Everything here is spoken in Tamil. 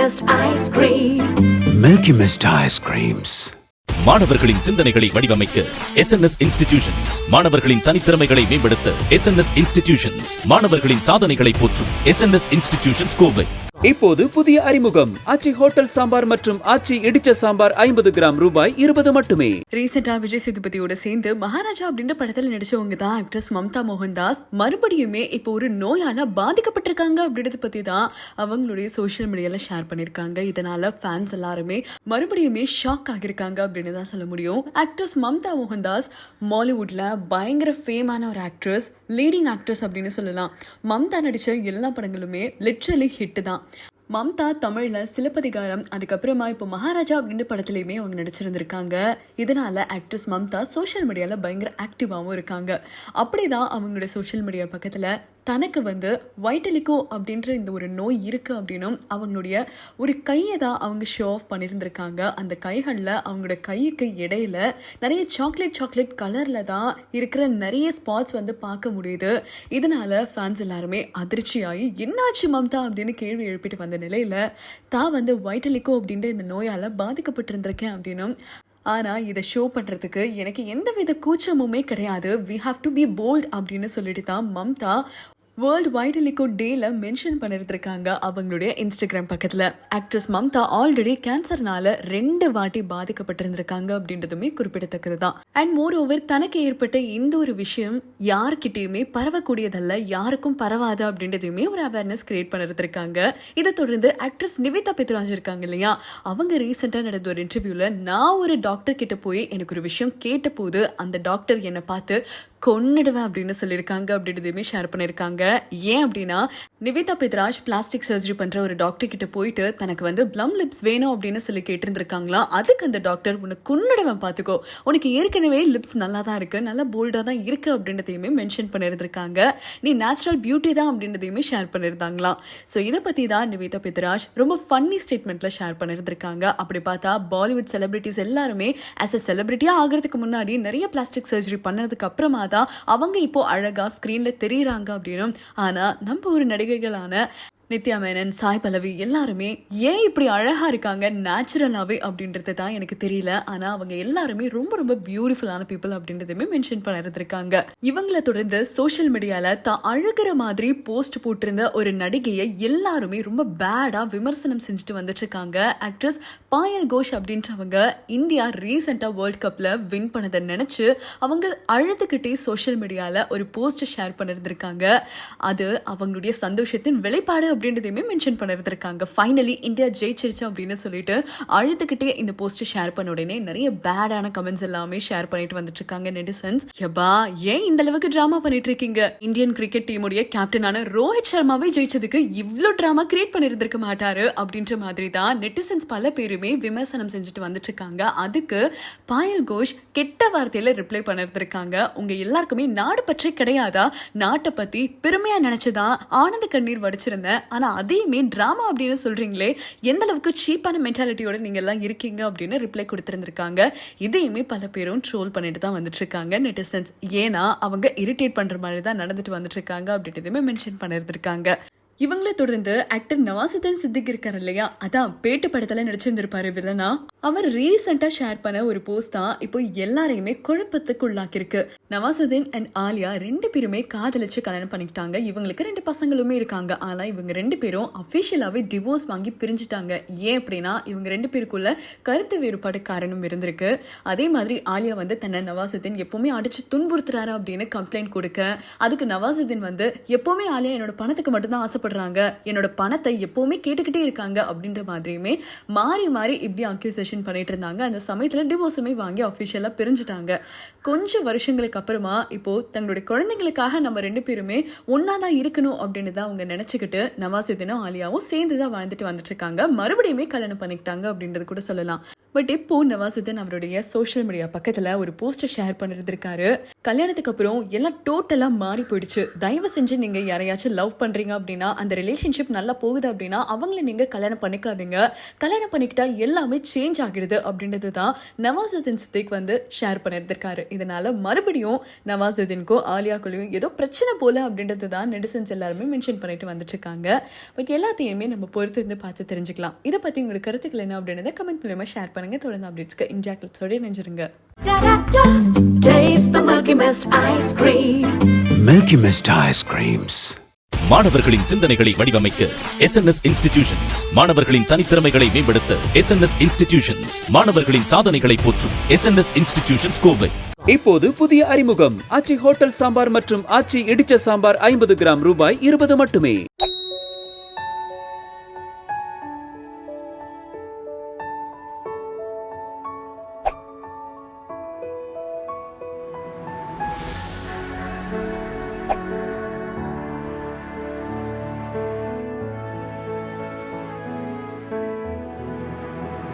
Cream. Milky Mist Ice Creams. மாணவர்களின் சிந்தனைகளை வடிவமைக்க எஸ் என் எஸ் இன்ஸ்டிடியூஷன்ஸ் மாணவர்களின் தனித்திறமைகளை மேம்படுத்த எஸ் என் எஸ் இன்ஸ்டிடியூஷன்ஸ் மாணவர்களின் சாதனைகளை போற்றும் S N S institutions Kovai இப்போது புதிய அறிமுகம். ஆச்சி ஹோட்டல் சாம்பார் மற்றும் ஆச்சி இடிச்ச சாம்பார் ஐம்பது கிராம் ரூபாய் இருபது மட்டுமே. ரீசெண்டா விஜய் சேதுபதியோட சேர்ந்து மகாராஜா அப்படின்ற படத்துல நடிச்சவங்க தான் ஆக்ட்ரஸ் மம்தா மோகன்தாஸ். மறுபடியுமே இப்போ ஒரு நோயால பாதிக்கப்பட்டிருக்காங்க அப்படின்றத பத்தி தான் அவங்களுடைய சோஷியல் மீடியால ஷேர் பண்ணிருக்காங்க இதனால ஃபேன்ஸ் எல்லாருமே மறுபடியுமே ஷாக் ஆகியிருக்காங்க அப்படின்னு தான் சொல்ல முடியும். ஆக்ட்ரஸ் மம்தா மோகன்தாஸ் மாலிவுட்ல பயங்கர ஃபேமான ஒரு ஆக்ட்ரஸ் லீடிங் ஆக்ட்ரஸ் அப்படின்னு சொல்லலாம். மம்தா நடிச்ச எல்லா படங்களுமே லிட்ரலி ஹிட் தான். மம்தா தமிழ்ல சிலப்பதிகாரம் அதுக்கப்புறமா இப்போ மகாராஜா அப்படின்ற படத்துலையுமே அவங்க நடிச்சிருந்திருக்காங்க. இதனால ஆக்ட்ரஸ் மம்தா சோஷியல் மீடியால பயங்கர ஆக்டிவாகவும் இருக்காங்க. அப்படிதான் அவங்களோட சோஷியல் மீடியா பக்கத்துல தனக்கு வந்து வைட்டலிக்கோ அப்படின்ற இந்த ஒரு நோய் இருக்குது அப்படின்னும் அவங்களுடைய ஒரு கையை தான் அவங்க ஷோ ஆஃப் பண்ணியிருந்திருக்காங்க அந்த கைகளில் அவங்களோட கைக்கு இடையில நிறைய சாக்லேட் சாக்லேட் கலரில் தான் இருக்கிற நிறைய ஸ்பாட்ஸ் வந்து பார்க்க முடியுது. இதனால் ஃபேன்ஸ் எல்லாருமே அதிர்ச்சியாகி என்னாச்சு மம்தா? அப்படின்னு கேள்வி எழுப்பிட்டு வந்த நிலையில் தான் வந்து வைட்டலிக்கோ அப்படின்ற இந்த நோயால் பாதிக்கப்பட்டிருந்திருக்கேன் அப்படின்னும் ஆனால் இதை ஷோ பண்ணுறதுக்கு எனக்கு எந்தவித கூச்சமுமே கிடையாது. We have to be bold அப்படின்னு சொல்லிட்டு தான் மம்தா வேர்ல்டு வைடலிகோ டேல மென்ஷன் பண்ணிருந்திருக்காங்க அவங்களுடைய இன்ஸ்டாகிராம் பக்கத்தில். ஆக்ட்ரஸ் மம்தா ஆல்ரெடி கேன்சர்னால ரெண்டு வாட்டி பாதிக்கப்பட்டிருந்திருக்காங்க அப்படின்றதுமே குறிப்பிடத்தக்கது தான் அண்ட் மோர் ஓவர் தனக்கு ஏற்பட்ட இந்த ஒரு விஷயம் யாருக்கிட்டேயுமே பரவக்கூடியதல்ல யாருக்கும் பரவாது அப்படின்றதையுமே ஒரு அவேர்னஸ் கிரியேட் பண்ணிருந்திருக்காங்க. இதை தொடர்ந்து ஆக்ட்ரஸ் நிவேதா பித்ராஜ் இருக்காங்க இல்லையா? அவங்க ரீசெண்டாக நடந்த ஒரு இன்டர்வியூவில் நான் ஒரு டாக்டர் கிட்ட போய் எனக்கு ஒரு விஷயம் கேட்டபோது அந்த டாக்டர் என்னை பார்த்து கொன்னுடுவேன் அப்படின்னு சொல்லியிருக்காங்க அப்படின்றதையுமே ஷேர் பண்ணியிருக்காங்க. ஏன் அப்படின்னா நிவேதா பித்ராஜ் பிளாஸ்டிக் சர்ஜரி பண்ணுற ஒரு டாக்டர் கிட்ட போயிட்டு தனக்கு வந்து ப்ளம் லிப்ஸ் வேணும் அப்படின்னு சொல்லி கேட்டிருந்திருக்காங்களா? அதுக்கு அந்த டாக்டர் உனக்கு கொன்னுடுவேன் பார்த்துக்கோ உனக்கு ஏற்கனவே லிப்ஸ் நல்லா தான் இருக்குது நல்லா போல்டாக தான் இருக்குது அப்படின்றதையுமே மென்ஷன் பண்ணியிருந்திருக்காங்க. நீ நேச்சுரல் பியூட்டி தான் அப்படின்றதையுமே ஷேர் பண்ணியிருந்தாங்களாம். ஸோ இதை பற்றி தான் நிவேதா பித்ராஜ் ரொம்ப ஃபன்னி ஸ்டேட்மெண்ட்டில் ஷேர் பண்ணியிருந்திருக்காங்க. அப்படி பார்த்தா பாலிவுட் செலிபிரிட்டிஸ் எல்லாருமே ஆஸ் அ செலிபிரிட்டியாக ஆகிறதுக்கு முன்னாடி நிறைய பிளாஸ்டிக் சர்ஜரி பண்ணதுக்கு அப்புறமா தான் அவங்க இப்போ அழகா ஸ்க்ரீனில் தெரியுறாங்க அப்படின்னும். ஆனா நம்ம ஒரு நடிகைகளான நித்யா மேனன் சாய் பல்லவி எல்லாருமே ஏன் இப்படி அழகா இருக்காங்க நேச்சுரலாவே அப்படின்றது தான் எனக்கு தெரியல. ஆனா அவங்க எல்லாருமே ரொம்ப ரொம்ப பியூட்டிஃபுல்லான பீப்புள் அப்படின்றதுமே மென்ஷன் பண்ணிருந்திருக்காங்க. இவங்களை தொடர்ந்து சோஷியல் மீடியால தான் அழுகிற மாதிரி போஸ்ட் போட்டிருந்த ஒரு நடிகையை எல்லாருமே ரொம்ப பேடா விமர்சனம் செஞ்சுட்டு வந்துட்டு இருக்காங்க ஆக்ட்ரஸ் பாயல் கோஷ் அப்படின்றவங்க இந்தியா ரீசெண்டா வேர்ல்ட் கப்ல வின் பண்ணதை நினைச்சு அவங்க அழுதுகிட்டே சோஷியல் மீடியால ஒரு போஸ்ட் ஷேர் பண்ணிருந்திருக்காங்க. அது அவங்களுடைய சந்தோஷத்தின் வெளிப்பாடு அப்படின்றதையுமே மென்ஷன் பண்ணிருந்திருக்காங்க. ஃபைனலி இந்தியா ஜெயிச்சிருச்சு அப்படின்னு சொல்லிட்டு அழுதுகிட்டே இந்த போஸ்ட் ஷேர் பண்ண உடனே நிறைய பேடான கமெண்ட்ஸ் எல்லாமே ஷேர் பண்ணிட்டு வந்துட்டு இருக்காங்க நெட்டிசன்ஸ் யப்பா ஏன் இந்த அளவுக்கு டிராமா பண்ணிட்டு இருக்கீங்க இந்தியன் கிரிக்கெட் டீமுடைய கேப்டனான ரோஹித் சர்மாவே ஜெயிச்சதுக்கு இவ்வளோ டிராமா கிரியேட் பண்ணியிருந்திருக்க மாட்டாரு அப்படின்ற மாதிரி தான் நெட்டிசன்ஸ் பல பேருமே விமர்சனம் செஞ்சுட்டு வந்துட்டு இருக்காங்க அதுக்கு பாயல் கோஷ் கெட்ட வார்த்தையில ரிப்ளை பண்ணிருந்திருக்காங்க. உங்க எல்லாருக்குமே நாடு பற்றி கிடையாதா? நாட்டை பத்தி பெருமையா நினைச்சுதான் ஆனந்த கண்ணீர் வடிச்சிருந்தேன் ஆனால் அதையுமே ட்ராமா அப்படின்னு சொல்கிறீங்களே எந்த அளவுக்கு சீப்பான மென்டாலிட்டியோட நீங்கள் எல்லாம் இருக்கீங்க அப்படின்னு ரிப்ளை கொடுத்துருந்துருக்காங்க. இதையுமே பல பேரும் ட்ரோல் பண்ணிட்டு தான் வந்துட்டுருக்காங்க. நெட்டிசன்ஸ் ஏன்னா அவங்க இரிட்டேட் பண்ணுற மாதிரி தான் நடந்துட்டு வந்துட்டுருக்காங்க அப்படின்றதுமே மென்ஷன் பண்ணியிருந்திருக்காங்க இவங்களை தொடர்ந்து ஆக்டர் நவாசுதன் சித்திக் இருக்கார் இல்லையா? அதான் பேட்டு படத்துல நடிச்சிருந்திருப்பாரு வில்லனா. அவர் ரீசெண்டா ஷேர் பண்ண ஒரு போஸ்ட் தான் இப்போ எல்லாரையுமே குழப்பத்துக்கு உள்ளாக்கியிருக்கு. நவாசுதீன் அண்ட் ஆலியா ரெண்டு பேருமே காதலிச்சு கல்யாணம் பண்ணிக்கிட்டாங்க. இவங்களுக்கு ரெண்டு பசங்களுமே இருக்காங்க. ஆனா இவங்க ரெண்டு பேரும் அஃபிஷியலாவே டிவோர்ஸ் வாங்கி பிரிஞ்சுட்டாங்க. ஏன் அப்படின்னா இவங்க ரெண்டு பேருக்குள்ள கருத்து வேறுபாடு காரணம் இருந்திருக்கு. அதே மாதிரி ஆலியா வந்து தன்னை நவாசுதீன் எப்பவுமே அடிச்சு துன்புறுத்துறாரு அப்படின்னு கம்ப்ளைண்ட் கொடுக்க அதுக்கு நவாசுதீன் வந்து எப்பவுமே ஆலியா என்னோட பணத்துக்கு மட்டும்தான் ஆசைப்படுறாங்க என்னோட பணத்தை எப்போவுமே கேட்டுக்கிட்டே இருக்காங்க அப்படின்ற மாதிரியுமே மாறி மாறி இப்படி அக்யூசேஷன் பண்ணிட்டு இருந்தாங்க. அந்த சமயத்தில் டிவோர்ஸுமே வாங்கி அஃபிஷியலாக பிரிஞ்சுட்டாங்க. கொஞ்சம் வருஷங்களுக்கு அப்புறமா இப்போ தங்களுடைய குழந்தைங்களுக்காக நம்ம ரெண்டு பேருமே ஒன்னா தான் இருக்கணும் அப்படின்னு தான் அவங்க நினைச்சுக்கிட்டு நவாசுதீனும் ஆலியாவும் சேர்ந்து தான் வாழ்ந்துட்டு வந்துட்டு இருக்காங்க. மறுபடியுமே கல்யாணம் பண்ணிக்கிட்டாங்க அப்படின்றது கூட சொல்லலாம். பட் இப்போ நவாசுதீன் அவருடைய சோஷியல் மீடியா பக்கத்துல ஒரு போஸ்டர் ஷேர் பண்ணிருந்திருக்காரு. கல்யாணத்துக்கு அப்புறம் எல்லாம் டோட்டலா மாறி போயிடுச்சு. தயவு செஞ்சு நீங்க யாரையாச்சும் லவ் பண்றீங்க அப்படின்னா அந்த ரிலேஷன்ஷிப் நல்லா போகுது அப்படின்னா அவங்கள நீங்க கல்யாணம் பண்ணிக்காதீங்க. கல்யாணம் பண்ணிக்கிட்டா எல்லாமே சேஞ்ச் ஆகிடுது அப்படின்றது தான் நவாசுதீன் சித்திக் வந்து ஷேர் பண்ணியிருந்திருக்காரு இதனால மறுபடியும் நவாசுதீனுக்கும் ஆலியாக்குள்ளேயும் ஏதோ பிரச்சனை போல அப்படின்றது தான் நெடிசன்ஸ் எல்லாருமே மென்ஷன் பண்ணிட்டு வந்துட்டு இருக்காங்க பட் எல்லாத்தையுமே நம்ம பொறுத்து இருந்து பார்த்து தெரிஞ்சுக்கலாம். இதை பத்தி உங்களுக்கு கருத்துக்கள் என்ன அப்படின்றத கமெண்ட் மூலமா ஷேர் பண்ணுங்க. தொடர்ந்து அப்டேட்ஸ்க்கு Mist ice creams. மாணவர்களின் சிந்தனைகளை வடிவமைக்க எஸ்என்எஸ் இன்ஸ்டிடியூஷன்ஸ் மாணவர்களின் தனித்திறமைகளை மேம்படுத்த எஸ்என்எஸ் இன்ஸ்டிடியூஷன்ஸ் மாணவர்களின் சாதனைகளை போற்றும் எஸ்என்எஸ் இன்ஸ்டிடியூஷன்ஸ் கோவை. இப்போது புதிய அறிமுகம். ஆச்சி ஹோட்டல் சாம்பார் மற்றும் ஆச்சி இடிச்ச சாம்பார் ஐம்பது கிராம் ரூபாய் இருபது மட்டுமே.